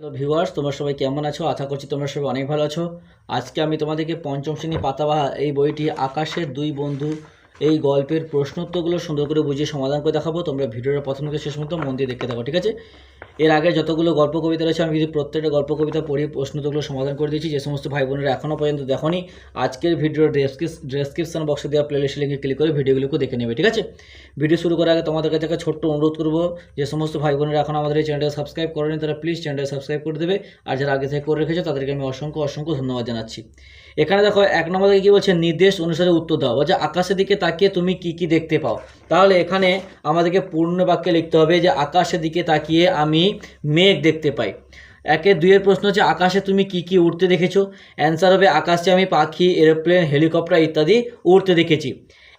Hello viewers, তোমরা সবাই কেমন আছো? আশা করছি তোমরা সবাই অনেক ভালো আছো। আজকে আমি তোমাদেরকে পঞ্চম শ্রেণি পাতাবাহার এই বইটি আকাশের দুই বন্ধু এই গল্পের প্রশ্নোত্তরগুলো সুন্দর করে বুঝিয়ে সমাধান করে দেখাবো। তোমরা ভিডিওটা প্রথম থেকে শেষ মতো মন দিয়ে দেখতে থাকো, ঠিক আছে? এর আগে যতগুলো গল্প কবিতা রয়েছে, আমি কিন্তু প্রত্যেকটা গল্প কবিতা পড়ে প্রশ্নোত্তরগুলো সমাধান করে দিয়েছি। যে সমস্ত ভাই বোনেরা এখনও পর্যন্ত দেখোনি, আজকের ভিডিওর ডেসক্রিপশন বক্সে দেওয়া প্লেলিস্ট লিঙ্কে ক্লিক করে ভিডিওগুলোকে দেখে নেবে, ঠিক আছে? ভিডিও শুরু করার আগে তোমাদের কাছে একটা ছোট্ট অনুরোধ করব, যে সমস্ত ভাই বোনেরা এখন আমাদের এই চ্যানেলটা সাবস্ক্রাইব করেনি, তারা প্লিজ চ্যানেলটা সাবস্ক্রাইব করে দেবে। আর যারা আগে থেকে করে রেখেছে, তাদেরকে আমি অসংখ্য অসংখ্য ধন্যবাদ জানাচ্ছি। এখানে দেখো, এক নম্বর থেকে কী বলছে, নির্দেশ অনুসারে উত্তর দাও। বলছে, আকাশের দিকে তাকিয়ে তুমি কি কি দেখতে পাও? তাহলে এখানে আমাদেরকে পূর্ণ বাক্যে লিখতে হবে যে আকাশের দিকে তাকিয়ে আমি মেঘ দেখতে পাই। একে দুইয়ের প্রশ্ন হচ্ছে, আকাশে তুমি কি কি উড়তে দেখেছ? অ্যান্সার হবে, আকাশে আমি পাখি এরোপ্লেন হেলিকপ্টার ইত্যাদি উড়তে দেখেছি।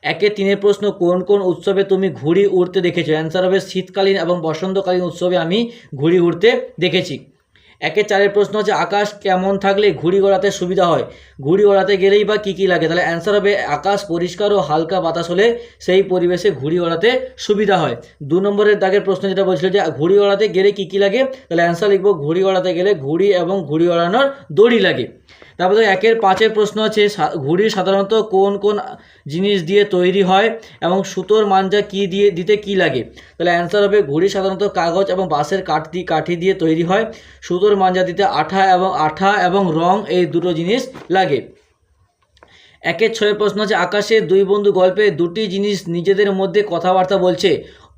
একে তিনের প্রশ্ন, কোন কোন উৎসবে তুমি ঘুড়ি উড়তে দেখেছ? অ্যান্সার হবে, শীতকালীন এবং বসন্তকালীন উৎসবে আমি ঘুড়ি উড়তে দেখেছি। একে চারের প্রশ্ন হচ্ছে, আকাশ কেমন থাকলে ঘুড়ি গড়াতে সুবিধা হয়? ঘুড়ি গড়াতে গেলেই বা কী কী লাগে? তাহলে অ্যান্সার হবে, আকাশ পরিষ্কার ও হালকা বাতাস হলে সেই পরিবেশে ঘুড়ি ওড়াতে সুবিধা হয়। দু নম্বরের দাগের প্রশ্ন যেটা বলছিল যে, ঘুড়ি ওড়াতে গেলে কী কী লাগে? তাহলে অ্যান্সার লিখব, ঘুড়ি গড়াতে গেলে ঘুড়ি এবং ঘুড়ি ওড়ানোর দড়ি লাগে। তারপরে একের পাঁচের প্রশ্ন আছে ঘুড়ি সাধারণত কোন কোন জিনিস দিয়ে তৈরি হয় এবং সুতোর মাঞ্জা কি দিয়ে, দিতে কি লাগে? তাহলে অ্যান্সার হবে, ঘুড়ি সাধারণত কাগজ এবং বাঁশের কাঠি কাঠি দিয়ে তৈরি হয়। সুতোর মাঞ্জা দিতে আঠা এবং আঠা এবং রং এই দুটো জিনিস লাগে। একের ছয়ের প্রশ্ন আছে, আকাশে দুই বন্ধু গল্পে দুটি জিনিস নিজেদের মধ্যে কথাবার্তা বলছে।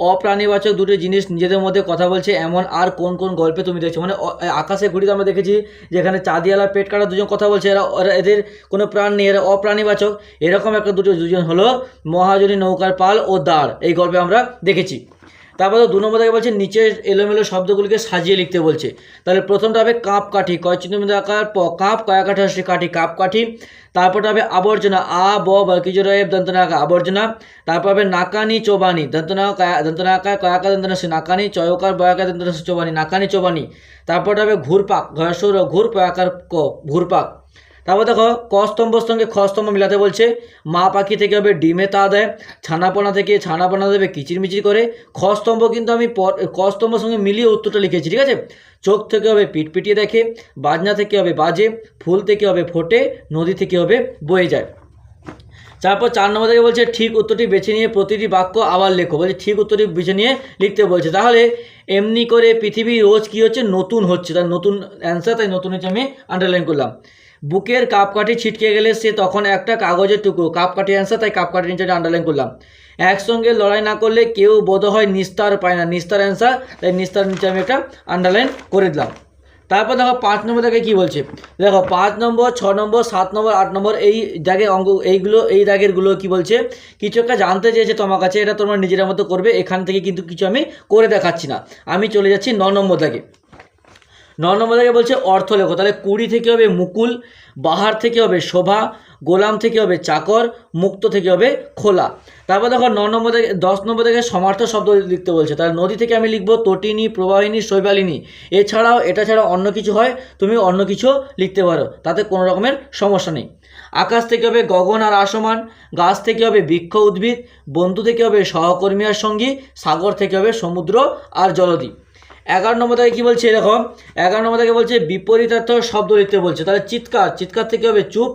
অপ্রাণীবাচক দুটো জিনিস নিজেদের মধ্যে কথা বলছে, এমন আর কোন কোন গল্পে তুমি দেখছ? মানে আকাশে ঘুড়িতে আমরা দেখেছি যেখানে চাঁদিয়ালা পেট কাটা দুজন কথা বলছে, এরা এদের কোনো প্রাণ নেই, এরা অপ্রাণীবাচক। এরকম একটা দুটো দুজন হলো মহাজনী নৌকার পাল ও দাঁড় এই গল্পে আমরা দেখেছি। তারপরে দু নম্বর থেকে বলছে, নিচের এলোমেলো শব্দগুলিকে সাজিয়ে লিখতে বলছে। তাহলে প্রথমটা হবে কাঁপ কাঠি, কয় চিহ্ন আকার প, কাঁপ, কয়া কাঠি হচ্ছে কাঠি? কাপ কাঠি। তারপরটা হবে আবর্জনা, আ, ব, বা বর্কিজরয়েব দন্তনাকা আবর্জনা। তারপর হবে নাকানি চোবানি, দন্তনা কায়া দন্তনাকা কয়াকা দন্তনা নাকানি চয়কার বয়াকা দন্তনা চোবানি, নাকানি, চোবানি। তারপরটা হবে ঘুরপাক ঘসর ঘুর পয়াকার ক, ঘুরপাক। তারপর দেখো ক স্তম্ভর সঙ্গে খ স্তম্ভ মিলাতে বলছে, মা পাখি থেকে হবে ডিমে তা দেয়, ছানাপোনা থেকে ছানাপোনা দেবে কিচিরমিচির করে। খ স্তম্ভ কিন্তু আমি পর ক সঙ্গে মিলিয়ে উত্তরটা লিখেছি, ঠিক আছে? চোখ থেকে হবে পিটপিটিয়ে দেখে, বাজনা থেকে হবে বাজে, ফুল থেকে হবে ফোটে, নদী থেকে হবে বয়ে যায়। তারপর চার নম্বর থেকে বলছে, ঠিক উত্তরটি বেছে নিয়ে প্রতিটি বাক্য আবার লেখো। বলছে, ঠিক উত্তরটি বেছে নিয়ে লিখতে বলছে। তাহলে এমনি করে পৃথিবী রোজ কী হচ্ছে? নতুন হচ্ছে। তার নতুন অ্যান্সার তাই নতুন হচ্ছে আমি আন্ডারলাইন করলাম। বুকের কাপকাঠি ছিটকে গেলে সে তখন একটা কাগজের টুকরো। কাপকাঠি অ্যান্সার তাই কাপকাঠি নিচে আন্ডারলাইন করলাম। একসঙ্গে লড়াই না করলে কেউ বোধ হয় নিস্তার পায় না। নিস্তার অ্যান্সার তাই নিস্তার নিচে আমি একটা আন্ডারলাইন করে দিলাম। তারপর দেখো পাঁচ নম্বর থেকে কী বলছে? দেখো পাঁচ নম্বর, ছ নম্বর, সাত নম্বর, আট নম্বর, এই দাগের অঙ্ক, এইগুলো, এই দাগেরগুলো কি বলছে? কিছু একটা জানতে চেয়েছে তোমার কাছে, এটা তোমরা নিজের মতো করবে, এখান থেকে কিন্তু কিছু আমি করে দেখাচ্ছি না। আমি চলে যাচ্ছি ন নম্বর দাগে। ন নম্বর থেকে বলছে অর্থ লেখো। তাহলে কুড়ি থেকে হবে মুকুল, বাহার থেকে হবে শোভা, গোলাম থেকে হবে চাকর, মুক্ত থেকে হবে খোলা। তারপর দেখো ন নম্বর থেকে দশ নম্বর থেকে সমার্থ শব্দ লিখতে বলছে। তাহলে নদী থেকে আমি লিখব তটিনী, প্রবাহিনী, শৈবালিনী। এছাড়াও এটা ছাড়া অন্য কিছু হয়, তুমি অন্য কিছু লিখতে পারো। তাতে কোনো রকমের সমস্যা নেই। আকাশ থেকে হবে গগন আর আসমান, গাছ থেকে হবে বৃক্ষ উদ্ভিদ, বন্ধু থেকে হবে সহকর্মী আর সঙ্গী, সাগর থেকে হবে সমুদ্র আর জলদ্বীপ। এগারো নম্বর থেকে কী বলছে? এরকম এগারো নম্বর থেকে বলছে, বিপরীতার্থ শব্দ লিখতে বলছে। তাহলে চিৎকার চিৎকার থেকে হবে চুপ,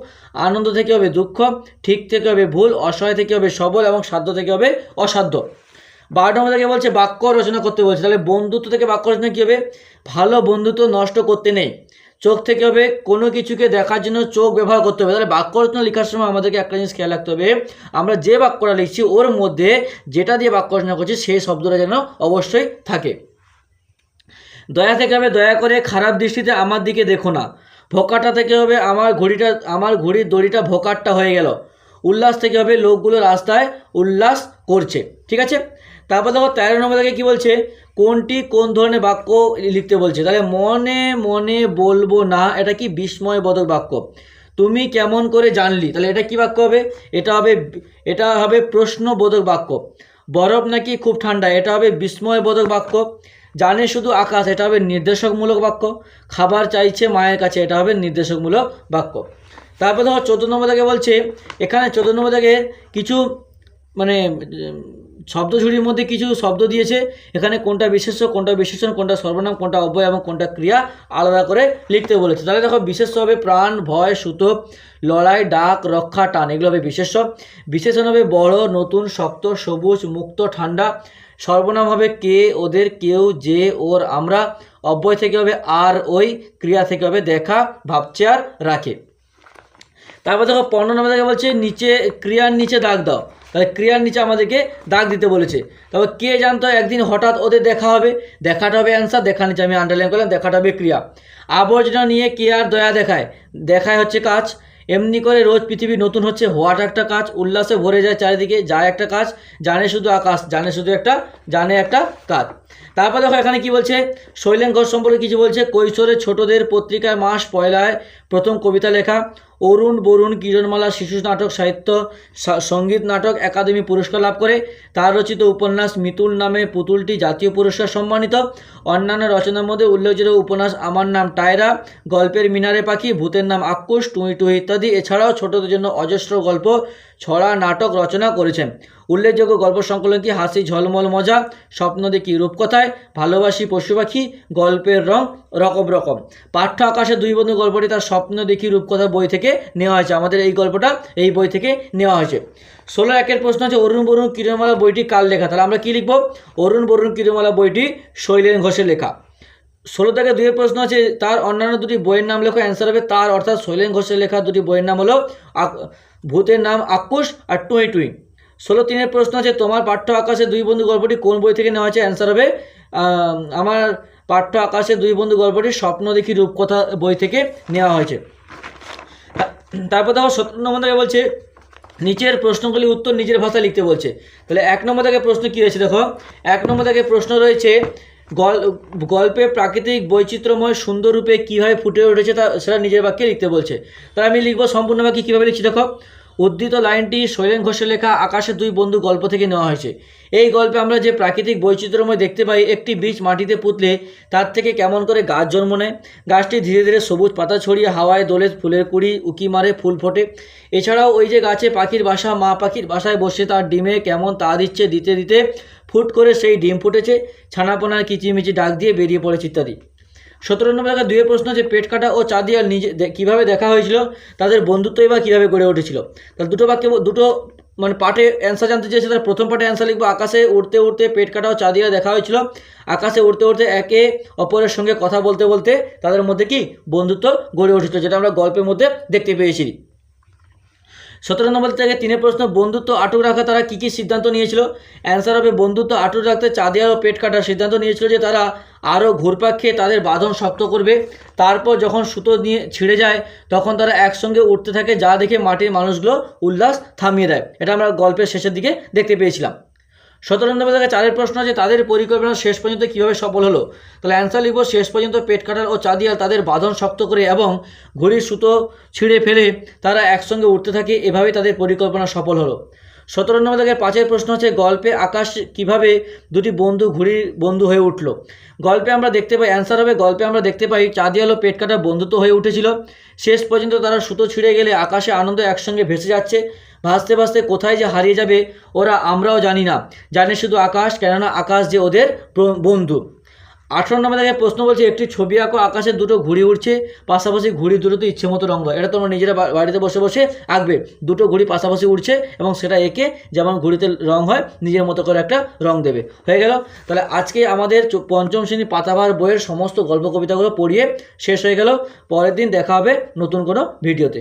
আনন্দ থেকে হবে দুঃখ, ঠিক থেকে হবে ভুল, অসহায় থেকে হবে সবল এবং সাধ্য থেকে হবে অসাধ্য। বারো নম্বর থেকে বলছে, বাক্য রচনা করতে বলছে। তাহলে বন্ধুত্ব থেকে বাক্য রচনা কী হবে? ভালো বন্ধুত্ব নষ্ট করতে নেই। চোখ থেকে হবে কোনো কিছুকে দেখার জন্য চোখ ব্যবহার করতে হবে। তাহলে বাক্য রচনা লেখার সময় আমাদেরকে একটা জিনিস খেয়াল রাখতে হবে। আমরা যে বাক্যটা লিখছি, ওর মধ্যে যেটা দিয়ে বাক্য রচনা করছি, সেই শব্দটা যেন অবশ্যই থাকে। দয়া থেকে হবে দয়া করে খারাপ দৃষ্টিতে আমার দিকে দেখো না। ভোকাটা থেকে হবে আমার ঘড়িটা, আমার ঘড়ির দড়িটা ভোকারটা হয়ে গেল। উল্লাস থেকে হবে লোকগুলো রাস্তায় উল্লাস করছে। ঠিক আছে? তারপর দেখো তেরো নম্বর থেকে কী বলছে? কোনটি কোন ধরনের বাক্য লিখতে বলছে? তাহলে মনে মনে বলব না, এটা কি বিস্ময় বিস্ময়বোধক বাক্য? তুমি কেমন করে জানলি? তাহলে এটা কি বাক্য হবে? এটা হবে এটা হবে প্রশ্নবোধক বাক্য। বরফ নাকি খুব ঠান্ডা? এটা হবে বিস্ময়বোধক বাক্য। জানে শুধু আকাশ, এটা হবে নির্দেশকমূলক বাক্য। খাবার চাইছে মায়ের কাছে, এটা হবে নির্দেশকমূলক বাক্য। তারপর দেখো চোদ্দ নম্বর থেকে বলছে, এখানে চোদ্দ নম্বর থেকে কিছু মানে শব্দ ঝুড়ির মধ্যে কিছু শব্দ দিয়েছে। এখানে কোনটা বিশেষ্য, কোনটা বিশেষণ, কোনটা সর্বনাম, কোনটা অব্যয় এবং কোনটা ক্রিয়া আলাদা করে লিখতে বলেছে। তাহলে দেখো বিশেষ্য হবে প্রাণ, ভয়, সুতো, লড়াই, ডাক, রক্ষা, টান, এগুলো হবে বিশেষ্য। বিশেষণ হবে বড়, নতুন, শক্ত, সবুজ, মুক্ত, ঠান্ডা সর্বনাম হবে কে ওদের কেউ, যে, ওর, আমরা, অব্যয় থেকে হবে আর, ওই, ক্রিয়া থেকে হবে দেখা, ভাবছে আর রাখে। তারপর দেখো পণ্য নামে দেখে বলছে, নিচে, ক্রিয়ার নিচে দাগ দাও। তাহলে ক্রিয়ার নিচে আমাদেরকে দাগ দিতে বলেছে। তারপর কে জানতো একদিন হঠাৎ ওদের দেখা হবে? দেখাটা হবে অ্যান্সার দেখা নিচে আমি আন্ডারলাইন করলাম, দেখাটা হবে ক্রিয়া। আবর্জনা নিয়ে কে আর দয়া দেখায়? দেখায় হচ্ছে কাজ। এমনি করে রোজ পৃথিবী নতুন হচ্ছে, হোয়াট একটা কাজ, উল্লাসে ভরে যায় চারিদিকে, যায় একটা কাজ, জানে শুধু আকাশ, জানে শুধু একটা, জানে একটা কাজ। তারপর দেখো এখানে কি বলছে? শৈলেন ঘোষ সম্পর্কে কিছু বলছে। কৈশোরের ছোটদের পত্রিকায় মাস পয়লায় প্রথম কবিতা লেখা। অরুণ বরুণ কিরণমালা শিশু নাটক, সাহিত্য সংগীত নাটক, একাডেমি পুরস্কার লাভ করে। তার রচিত উপন্যাস মিতুল নামে পুতুলটি জাতীয় পুরস্কার সম্মানিত। অন্যান্য রচনার মধ্যে উল্লেখযোগ্য উপন্যাস আমার নাম টায়রা, গল্পের মিনারে পাখি, ভূতের নাম আক্কুশ, টুঁই টুই ইত্যাদি। এছাড়াও ছোটদের জন্য অজস্র গল্প ছড়া নাটক রচনা করেছেন। উল্লেখযোগ্য গল্প সংকলন কি? হাসি, ঝলমল, মজা। স্বপ্ন দেখি, রূপকথায়। ভালোবাসি, পশু পাখি। গল্পের রং রকম রকম। পাঠ্য আকাশে দুই বন্ধু গল্পটি তার স্বপ্ন দেখি রূপকথা বই থেকে নেওয়া হয়েছে। আমাদের এই গল্পটা এই বই থেকে নেওয়া হয়েছে। ষোলো একের প্রশ্ন আছে, অরুণ বরুণ কিরণমালা বইটি কার লেখা? তাহলে আমরা কি লিখব? অরুণ বরুণ কিরণমালা বইটি শৈলেন ঘোষের লেখা। ষোলো থেকে দুইয়ের প্রশ্ন আছে, তার অন্যান্য দুটি বইয়ের নাম লেখো, অ্যান্সার হবে তার, অর্থাৎ শৈলেন ঘোষের লেখা দুটি বইয়ের নাম হলো ভূতের নাম আক্কুশ আর টুই টুই। ষোলো তিনের প্রশ্ন আছে, তোমার পাঠ্য আকাশে দুই বন্ধু গল্পটি কোন বই থেকে নেওয়া হয়েছে? অ্যান্সার হবে আমার পাঠ্য আকাশে দুই বন্ধু গল্পটি স্বপ্ন দেখি রূপকথা বই থেকে নেওয়া হয়েছে। তারপর দেখো, সতেরো নম্বর থেকে বলছে, নিচের প্রশ্নগুলি উত্তর নিজের ভাষায় লিখতে বলছে। তাহলে এক নম্বর থেকে প্রশ্ন কী রয়েছে দেখো? এক নম্বর থেকে প্রশ্ন রয়েছে, গল, গল্পে প্রাকৃতিক বৈচিত্র্যময় সুন্দর রূপে কীভাবে ফুটে উঠেছে তা সেটা নিজের বাক্যে লিখতে বলছে। তাহলে আমি লিখব সম্পূর্ণ বাক্যে কীভাবে লিখছি দেখো? উদ্ধৃত লাইনটি শৈলেন ঘোষের লেখা আকাশের দুই বন্ধু গল্প থেকে নেওয়া হয়েছে। এই গল্পে আমরা যে প্রাকৃতিক বৈচিত্র্যময় দেখতে পাই, একটি বীজ মাটিতে পুঁতলে তার থেকে কেমন করে গাছ জন্ম নেয়? গাছটি ধীরে ধীরে সবুজ পাতা ছড়িয়ে হাওয়ায় দোলে ফুলের কুড়ি, উকি মারে ফুল ফোটে। এছাড়াও ওই যে গাছে পাখির বাসা, মা পাখির বাসায় বসে তার ডিমে কেমন তা দিচ্ছে, দিতে দিতে ফুট করে সেই ডিম ফুটেছে, ছানাপোনার কিচিমিচি ডাক দিয়ে বেরিয়ে পড়েছে ইত্যাদি। সতেরো নম্বর দেখা দুয়ে প্রশ্ন যে পেট কাটা ও চাঁদিয়াল নিজে কীভাবে দেখা হয়েছিল, তাদের বন্ধুত্বই বা কীভাবে গড়ে উঠেছিল? তাহলে দুটো বাক্যে দুটো মানে পাঠে অ্যান্সার জানতে চেয়েছে তার প্রথম পাঠে অ্যান্সার লিখব, আকাশে উড়তে উড়তে পেট কাটা ও চাঁদিয়া দেখা হয়েছিল। আকাশে উড়তে উড়তে একে অপরের সঙ্গে কথা বলতে বলতে তাদের মধ্যে কি বন্ধুত্ব গড়ে উঠেছিল, যেটা আমরা গল্পের মধ্যে দেখতে পেয়েছি। সতেরো নম্বর থেকে তিনের প্রশ্ন, বন্ধুত্ব আটক রাখা তারা কী কী সিদ্ধান্ত নিয়েছিল? অ্যান্সার হবে, বন্ধুত্ব আটক রাখতে চাঁদিয়া ও পেট কাটার সিদ্ধান্ত নিয়েছিল যে তারা আরও ঘুরপাক খেয়ে তাদের বাঁধন শক্ত করবে। তারপর যখন সুতো নিয়ে ছিঁড়ে যায়, তখন তারা একসঙ্গে উঠতে থাকে, যা দেখে মাটির মানুষগুলো উল্লাস থামিয়ে দেয়। এটা আমরা গল্পের শেষের দিকে দেখতে পেয়েছিলাম। সতেরো নম্বর থেকে চারের প্রশ্ন আছে তাদের পরিকল্পনা শেষ পর্যন্ত কীভাবে সফল হলো? তাহলে অ্যান্সার লিখব, শেষ পর্যন্ত পেট কাটার ও চাঁদিয়াল তাদের বাঁধন শক্ত করে এবং ঘড়ির সুতো ছিঁড়ে ফেলে তারা একসঙ্গে উঠতে থাকে, এভাবেই তাদের পরিকল্পনা সফল হলো। সতেরো নম্বর থেকে পাঁচের প্রশ্ন হচ্ছে, গল্পে আকাশ কীভাবে দুটি বন্ধু ঘুড়ির বন্ধু হয়ে উঠল? গল্পে আমরা দেখতে পাই অ্যান্সার হবে, গল্পে আমরা দেখতে পাই চাঁদিয়াল ও পেট কাটা বন্ধুত্ব হয়ে উঠেছিল। শেষ পর্যন্ত তারা সুতো ছিঁড়ে গেলে আকাশে আনন্দ একসঙ্গে ভেসে যাচ্ছে। ভাসতে ভাসতে কোথায় যে হারিয়ে যাবে, ওরা আমরাও জানি না। জানে শুধু আকাশ, কেননা আকাশ যে ওদের বন্ধু। আঠারো নম্বর থেকে প্রশ্ন বলছে, একটি ছবি আঁকো, আকাশে দুটো ঘুড়ি উঠছে পাশাপাশি ঘুড়ি দুটো তো ইচ্ছে মতো রঙ এটা তোমরা নিজেরা বাড়িতে বসে বসে আঁকবে। দুটো ঘুড়ি পাশাপাশি উঠছে এবং সেটা এঁকে যেমন ঘুড়িতে রং হয়, নিজের মতো করে একটা রং দেবে। হয়ে গেল? তাহলে আজকে আমাদের পঞ্চম শ্রেণি পাতাবার বইয়ের সমস্ত গল্প কবিতাগুলো পড়িয়ে শেষ হয়ে গেল। পরের দিন দেখা হবে নতুন কোনো ভিডিওতে।